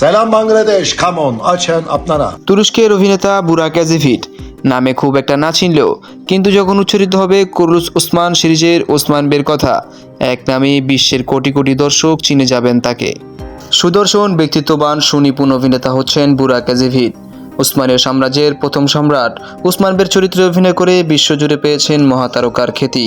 Selam Bangladesh khaman আছেন আপনারা? তুরস্কের অভিনেতা বুরাক এজিভিট নামে খুব একটা না চিনলেও, কিন্তু যখন উচ্চারিত হবে কুরুস ওসমান সিরিজের ওসমান বের কথা, এক নামে বিশ্বের কোটি কোটি দর্শক চিনে যাবেন তাকে। সুদর্শন ব্যক্তিত্ববান সুনিপুণ অভিনেতা হচ্ছেন বুরাক এজিভিট উসমানের সাম্রাজ্যের প্রথম সম্রাট উসমান বের চরিত্রে অভিনয় করে বিশ্বজুড়ে পেয়েছেন মহাতারকার খ্যাতি।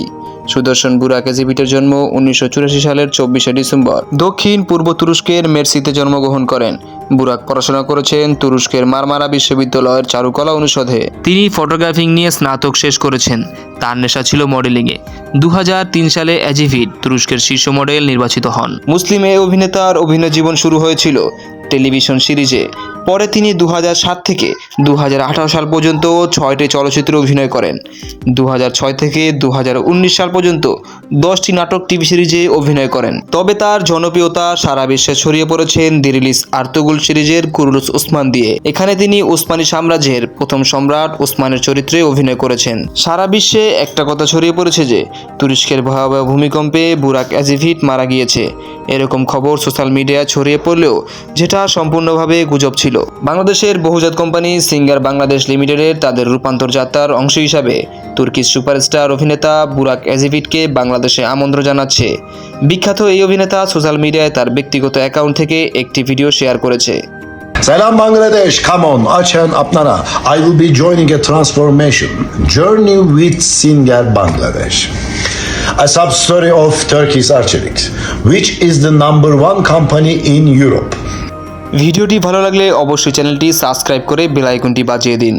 সুদর্শন বুরাক এজিভিটের জন্ম উনিশশো চুরাশি সালের চব্বিশে ডিসেম্বর। দক্ষিণ পূর্ব তুরস্কের মেরসিতে জন্মগ্রহণ করেন। বুরাক পড়াশোনা করেছেন তুরস্কের মারমারা বিশ্ববিদ্যালয়ের চারুকলা অনুষদে। তিনি ফটোগ্রাফিং নিয়ে স্নাতক শেষ করেছেন। তার নেশা ছিল মডেলিংয়ে। দু হাজার তিন সালে অ্যাজিভিট তুরস্কের শীর্ষ মডেল, নির্বাচিত হন। মুসলিম অভিনেতার অভিনয় জীবন শুরু হয়েছিল। টেলিভিশন সিরিজে। পরে তিনি দু থেকে দু হাজার আঠারো সাল পর্যন্ত ছয়টি চলচ্চিত্রে অভিনয় করেন। দু হাজার ছয় থেকে দু হাজার উনিশ সাল পর্যন্ত দশটি নাটক টিভি সিরিজে অভিনয় করেন। তবে তার জনপ্রিয়তা সারা বিশ্বে ছড়িয়ে পড়েছেন দি রিলিজ আর্তুগুল সিরিজের কুরুলুস ওসমান দিয়ে। এখানে তিনি ওসমানী সাম্রাজ্যের প্রথম সম্রাট ওসমানের চরিত্রে অভিনয় করেছেন। সারা বিশ্বে একটা কথা ছড়িয়ে পড়েছে যে, তুরস্কের ভয়াবহ ভূমিকম্পে বুরাক অ্যাজিভিট মারা গিয়েছে। এরকম খবর সোশ্যাল মিডিয়ায় ছড়িয়ে পড়লেও, যেটা সম্পূর্ণভাবে গুজব ছিল বাংলাদেশের বহুজাত কোম্পানি সিঙ্গার বাংলাদেশ লিমিটেডের তাদের রূপান্তর যাত্রার অংশ হিসাবে তুর্কিশ সুপারস্টার অভিনেতা বুরাক এজিভিটকে বাংলাদেশে আমন্ত্রণ জানাচ্ছে বিখ্যাত এই অভিনেতা সোশ্যাল মিডিয়ায় তার ব্যক্তিগত অ্যাকাউন্ট থেকে একটি ভিডিও শেয়ার করেছে Selam Bangladesh, come on, açın আপনারা I will be joining a transformation journey with Singer Bangladesh. A sub-story of Turkish architects, which is the number one company in Europe. ভিডিওটি ভালো লাগলে অবশ্যই চ্যানেলটি subscribe করে bell আইকনটি বাজিয়ে দিন।